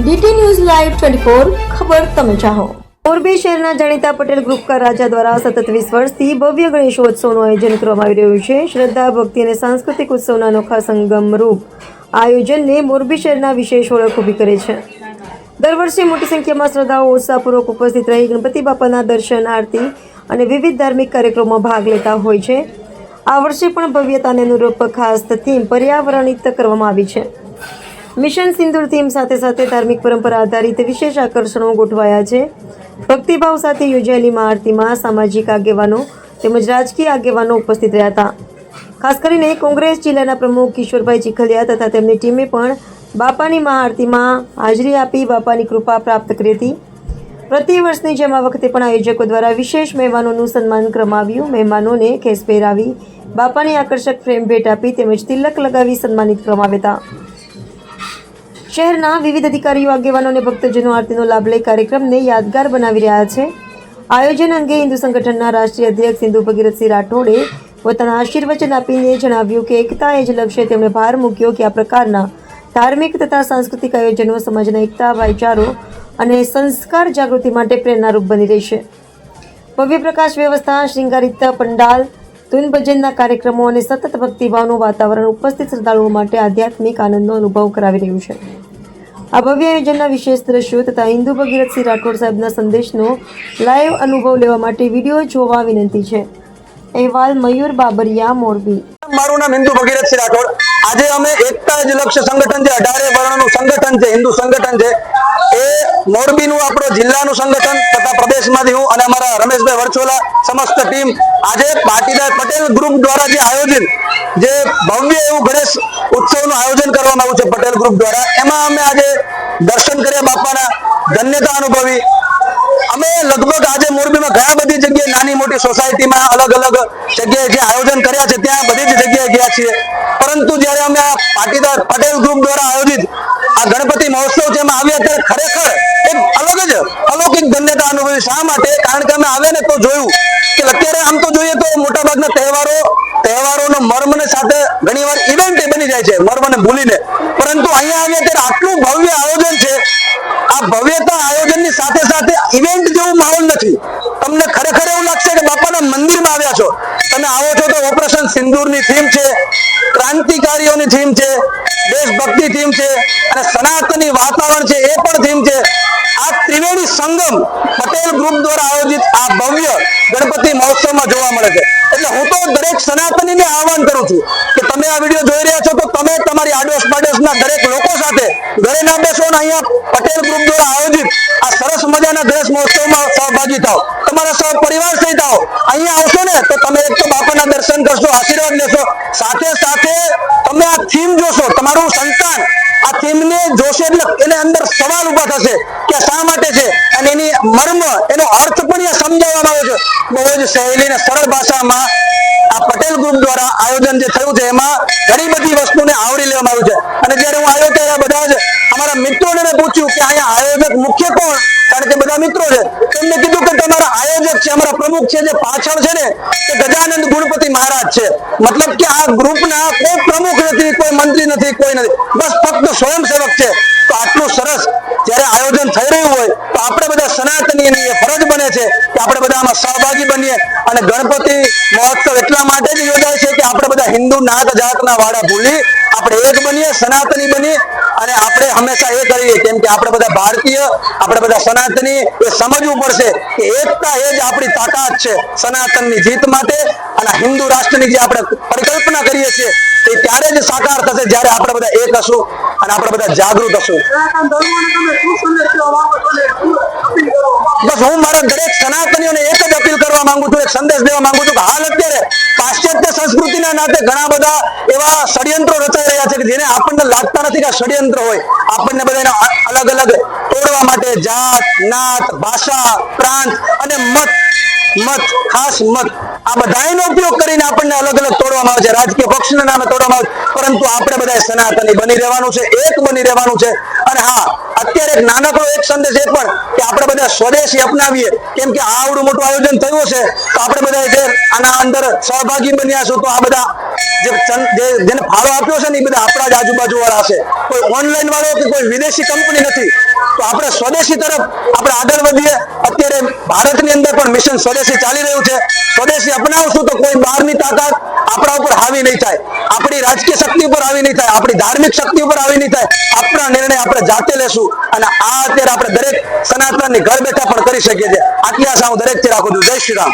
DT news live twenty four ખબર તમે ચાહો. મોરબી શહેરના જાણીતા પટેલ ગ્રુપ રાજા દ્વારા સતત વીસ વર્ષથી ભવ્ય ગણેશોત્સવનું આયોજન કરવામાં આવી રહ્યું છે. શ્રદ્ધા, ભક્તિ અને સાંસ્કૃતિક ઉત્સવના અનોખા સંગમ રૂપ આયોજનને મોરબી શહેરના વિશેષ ઓળખ ઊભી કરે છે. દર વર્ષે મોટી સંખ્યામાં શ્રદ્ધાઓ ઉત્સાહપૂર્વક ઉપસ્થિત રહી ગણપતિ બાપાના દર્શન, આરતી અને વિવિધ ધાર્મિક કાર્યક્રમોમાં ભાગ લેતા હોય છે. આ વર્ષે પણ ભવ્યતાને અનુરૂપ ખાસ થીમ પર્યાવરણિત કરવામાં આવી છે. મિશન સિંદૂર થીમ સાથે સાથે ધાર્મિક પરંપરા આધારિત વિશેષ આકર્ષણો ગોઠવાયા છે. ભક્તિભાવ સાથે યોજાયેલી મા આરતીમાં સામાજિક આગેવાનો તેમજ રાજકીય આગેવાનો ઉપસ્થિત રહ્યા હતા. ખાસ કરીને કોંગ્રેસ જિલ્લાના પ્રમુખ કિશોરભાઈ ચીખલિયા તથા તેમની ટીમે પણ બાપાની મહા આરતીમાં હાજરી આપી બાપાની કૃપા પ્રાપ્ત કરી હતી. પ્રતિ વર્ષની જેમ આ વખતે પણ આયોજકો દ્વારા વિશેષ મહેમાનોનું સન્માન કરવામાં મહેમાનોને ખેસ પહેરાવી બાપાની આકર્ષક ફ્રેમ ભેટ આપી તેમજ તિલક લગાવી સન્માનિત કરવામાં હતા. શહેરના વિવિધ અધિકારીઓ, આગેવાનો અને ભક્તજનો આરતીનો લાભ લઈ કાર્યક્રમને યાદગાર બનાવી રહ્યા છે. આયોજન અંગે હિન્દુ સંગઠનના રાષ્ટ્રીય અધ્યક્ષ હિન્દુ ભગીરથસિંહ રાઠોડે પોતાના આશીર્વચન આપીને જણાવ્યું કે એકતા એ જ લક્ષ્ય તેમણે ભાર મૂક્યો કે આ પ્રકારના ધાર્મિક તથા સાંસ્કૃતિક આયોજનો સમાજના એકતા, ભાઈચારો અને સંસ્કાર જાગૃતિ માટે પ્રેરણારૂપ બની રહેશે. ભવ્ય પ્રકાશ વ્યવસ્થા, શૃંગારિત પંડાલ ધૂન ભજનના કાર્યક્રમો અને સતત ભક્તિભાવનું વાતાવરણ ઉપસ્થિત શ્રદ્ધાળુઓ માટે આધ્યાત્મિક આનંદનો અનુભવ કરાવી રહ્યું છે. આ ભવ્ય આયોજનના વિશેષ દ્રશ્યો તથા હિન્દુ ભગીરથસિંહ રાઠોડ સાહેબના સંદેશનો લાઈવ અનુભવ લેવા માટે વીડિયો જોવા વિનંતી છે. અહેવાલ મયુર બાબરિયા મોરબી. મારું નામ હિન્દુ ભગીરથસિંહ રાઠોડ. આજે અમે એકતા જ લક્ષ્ય સંગઠન છે, અઢારે વર્ણનું સંગઠન છે, હિન્દુ સંગઠન છે. એ મોરબીનું આપણો જિલ્લાનું સંગઠન તથા પ્રદેશમાંથી હું અને અમારા રમેશભાઈ વરછોલા સમસ્ત ટીમ આજે પાટીદાર પટેલ ગ્રુપ દ્વારા જે આયોજન જે ભવ્ય એવું ગણેશ ઉત્સવનું આયોજન કરવામાં આવ્યું છે પટેલ ગ્રુપ દ્વારા, એમાં અમે આજે દર્શન કર્યા બાપાના, ધન્યતા અનુભવી. અમે લગભગ આજે મોરબીમાં ઘણા બધી નાની મોટી સોસાયટીમાં અલગ અલગ જગ્યાએ જે આયોજન કર્યા છે, ત્યાં બધી જ જગ્યાએ ગયા છીએ. પરંતુ જ્યારે અમે આ પાટીદાર પટેલ ગ્રુપ દ્વારા આયોજિત આ ગણપતિ મહોત્સવ જેમાં આવ્યા ત્યારે ખરેખર એક અલગ જ અલૌકિક ધન્યતા અનુભવી. શા માટે? કારણ કે અમે આવ્યા ને તો જોયું કે અત્યારે આમ તો જોઈએ તો મોટાભાગના તહેવારો, તહેવારોનો મર્મને સાથે ઘણીવાર ઇવેન્ટ બની જાય છે, મર્મને ભૂલીને. પરંતુ અહીંયા આવ્યા ત્યારે આટલું ભવ્ય આયોજન છે. આ ભવ્યતા આયોજનની સાથે સાથે ઇવેન્ટ જેવું માહોલ નથી. તમને ખરેખર એવું બાપાના મંદિરમાં આવ્યા છો. તમે આવો છો તો ઓપરેશન સિંદૂરની થીમ છે, ક્રાંતિકારીઓની થીમ છે, દેશભક્તિ થીમ છે, અને સનાતની વાતાવરણ છે એ પણ થીમ છે. આ ત્રિવેણી સંગમ પટેલ ગ્રુપ દ્વારા આયોજિત આ ભવ્ય ગણપતિ મહોત્સવમાં જોવા મળે છે. એટલે હું તો દરેક સનાતનીને આહવાન કરું છું કે તમે આ વીડિયો જોઈ રહ્યા છો તો તમે તમારી આડોશ પાડોશના દરેક લોકો સાથે ઘરે ના બેસો ને અહીંયા પટેલ ગ્રુપ દ્વારા આયોજિત આ સરસ મજાના દેશ મહોત્સવમાં સહભાગી થાઓ. તમારા સૌ પરિવાર સહિત આવો. અહીંયા આવશો ને, તો તમે એક તો બાપાના દર્શન કરશો, આશીર્વાદ લેશો. સાથે સાથે તમે આ થીમ જોશો, તમારું સંતાન. આ થીમને જોશે એટલે એને અંદર સવાલ ઊભા થશે કે શા માટે છે? અને એની મર્મ, એનો અર્થ પણ અહીંયા સમજાવવામાં આવે છે. બહુ જ સહેલી અને સરળ ભાષામાં આ પટેલ ગ્રુપ દ્વારા આયોજન જે થયું છે, એમાં ઘણી બધી વસ્તુને આવરી લેવામાં આવ્યું છે. અને જ્યારે હું આવ્યો ત્યારે બધા જ અમારા મિત્રોને મેં પૂછ્યું કે અહીંયા આયોજક મુખ્ય કોણ? કારણ કે બધા મિત્રો છે. તેમને કીધું કે તમારા આયોજક છે, અમારા પ્રમુખ છે, જે પાછળ છે ને, તે ગજાનંદ ગુણપતિ મહારાજ છે. મતલબ કે આ ગ્રુપના કોઈ પ્રમુખ નથી, કોઈ મંત્રી નથી, કોઈ નથી. બસ ફક્ત સ્વયંસેવક છે. તો આટલું સરસ જ્યારે આયોજન થઈ રહ્યું હોય, તો આપણે બધા સનાતનીની એ ફરજ બને છે કે આપણે બધા આમાં સહભાગી બનીએ. અને ગણપતિ મહોત્સવ એટલા માટે જ યોજાય છે કે આપણે બધા હિન્દુ નાત જાતના વાળા ભૂલી આપણે એક બનીએ, સનાતની બનીએ અને હંમેશા એ કરીએ, કેમ કે આપણે બધા ભારતીય, આપણે બધા સનાતની, એ સમજવું પડશે કે એકતા એ જ આપણી તાકાત છે સનાતનની જીત માટે અને હિન્દુ રાષ્ટ્રની જે આપણે પરિકલ્પના કરીએ છીએ એ ત્યારે જ સાકાર થશે જ્યારે આપણે બધા એક હશું. અને આપણે બધા જાગૃત હશું. બસ હું મારા દરેક સનાતનીઓને એક જ અપીલ કરવા માંગુ છું, એક સંદેશ દેવા માંગુ છું કે હાલ અત્યારે પાશ્ચાત્ય સંસ્કૃતિના નાતે ઘણા બધા એવા ષડયંત્રો રચાઈ રહ્યા છે કે જેને આપણને લાગતા નથી કે ષડયંત્ર હોય. આપણને બધાને અલગ અલગ તોડવા માટે જાત, નાત, ભાષા, પ્રાંત અને મત મત, ખાસ મત આ બધાનો ઉપયોગ કરીને આપણને અલગ અલગ તોડવામાં આવે છે. રાજકીય પક્ષના નામે તોડવામાં આવે છે. પરંતુ આપણે બધા સનાતની બની રહેવાનું છે, એક બની રહેવાનું છે. અને હા, અત્યારે એક નાનકડો એક સંદેશ એ પણ કે આપણે બધા સ્વદેશી અપનાવીએ. કેમ કે આ આવડું મોટું આયોજન થયું છે તો આપણે બધા જે આના અંદર સહભાગી બન્યા છો તો આ બધા જેને ફાળો આપ્યો છે ને એ બધા આપણા જ આજુબાજુ વાળા છે. કોઈ ઓનલાઈન વાળો કે કોઈ વિદેશી કંપની નથી. તો આપણે સ્વદેશી તરફ આપણે આગળ વધીએ. અત્યારે ભારતની અંદર પણ મિશન સ્વદેશી ચાલી રહ્યું છે. સ્વદેશી અપનાવશું તો કોઈ બહારની તાકાત આપણા ઉપર હાવી નહીં થાય. આપણી રાજકીય શક્તિ ઉપર હાવી નહીં થાય. આપણી ધાર્મિક શક્તિ ઉપર હાવી નહીં થાય. આપણા નિર્ણય આપણે જાતે લેશું. અને આ અત્યારે આપણે દરેક સનાતનની ઘર બેઠા પણ કરી શકીએ છીએ. આટલી આશા હું દરેકથી રાખું છું. જય શ્રી રામ.